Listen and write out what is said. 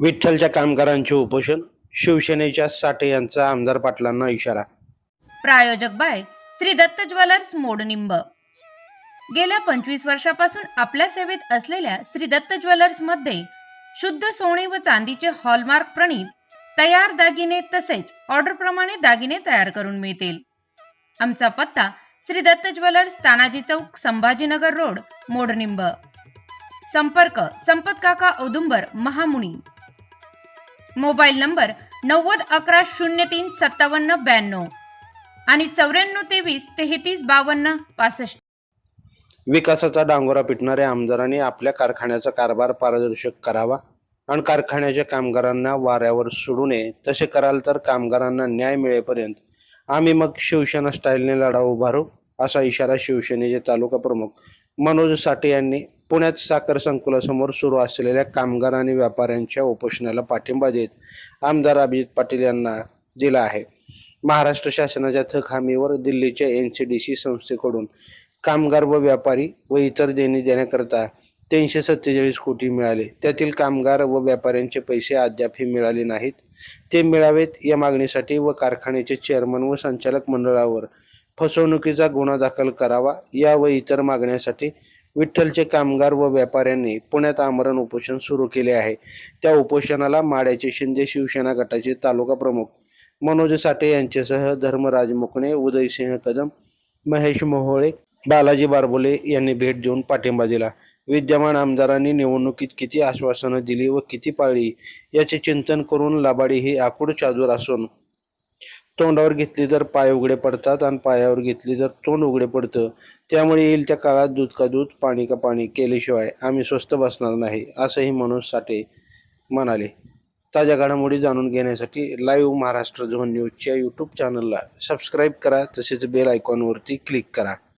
विठ्ठलच्या कामगारांचे उपोषण शिवसेनेच्या साठे यांचा आमदार पाटलांना इशारा. प्रायोजक बाय श्री दत्त ज्वेलर्स मोडनिंब गेल्या पंचवीस वर्षापासून आपल्या सेवेत असलेल्या श्री दत्त ज्वेलर्समध्ये शुद्ध सोने व चांदीचे हॉलमार्क प्रणीत तयार दागिने तसेच ऑर्डर प्रमाणे दागिने तयार करून मिळतील. आमचा पत्ता श्री दत्त ज्वेलर्स तानाजी चौक संभाजीनगर रोड मोडनिंब संपर्क संपत काका औदुंबर महामुनी. मोबाईल नंबर नव्वद अकरा शून्य तीन सत्तावन्न ब्याण्णव आणि चौऱ्याण्णव तेवीस तेहतीस बावन्न पासष्ट. विकासाचा डांगोरा पिटणाऱ्या आमदारांनी आपल्या कारखान्याचा कारभार पारदर्शक करावा आणि कारखान्याच्या कामगारांना वाऱ्यावर सोडू नये. तसे कराल तर कामगारांना न्याय मिळेपर्यंत आम्ही मग शिवसेना स्टाईलने लढा उभारू असा इशारा शिवसेनेचे तालुका प्रमुख मनोज साठे यांनी पुण्यात साखर संकुलासमोर सुरू असलेल्या कामगार आणि व्यापाऱ्यांच्या उपोषणाला पाठिंबा देत आमदार अभिजित पाटील यांना दिला आहे. महाराष्ट्र शासनाच्या थक हमीवर दिल्लीच्या एन सी डी सी संस्थेकडून कामगार व व्यापारी व इतर देणी देण्याकरता तीनशे सत्तेचाळीस कोटी मिळाले. त्यातील कामगार व व्यापाऱ्यांचे पैसे अद्यापही मिळाले नाहीत. ते मिळावेत या मागणीसाठी व कारखान्याचे चेअरमन व संचालक मंडळावर फसवणुकीचा गुन्हा दाखल करावा या व इतर मागण्यासाठी विठ्ठलचे कामगार व व्यापाऱ्यांनी पुण्यात आमरण उपोषण सुरू केले आहे. त्या उपोषणाला माड्याचे शिंदे शिवसेना गटाचे तालुका प्रमुख मनोज साठे यांच्यासह धर्मराज मुकणे उदयसिंह कदम महेश मोहोळे बालाजी बारबोले यांनी भेट देऊन पाठिंबा दिला. विद्यमान आमदारांनी निवडणुकीत किती आश्वासनं दिली व किती पाळली याचे चिंतन करून लाबाडी ही आकुड चादूर असून तोंडावर घेतली तर पाय उघडे पडतात आणि पायावर घेतली तर तोंड उघडे पडतं. त्यामुळे येईल त्या काळात दूध का दूध पाणी का पाणी केल्याशिवाय आम्ही स्वस्त बसणार नाही असंही मनोज साठे म्हणाले. ताज्या घडामोडी जाणून घेण्यासाठी लाईव्ह महाराष्ट्र झोन न्यूजच्या यूट्यूब चॅनलला सबस्क्राईब करा तसेच बेल आयकॉनवरती क्लिक करा.